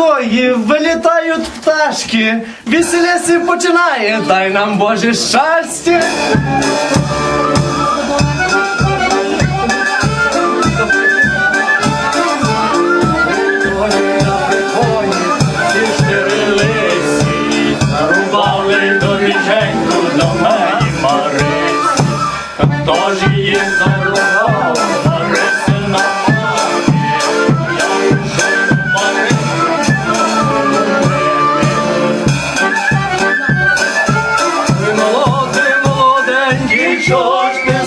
покої вилітають пташки, веселесі починає, дай нам Боже щастя. Доріженьку до неї Марисі, хто ж її зарубав? George.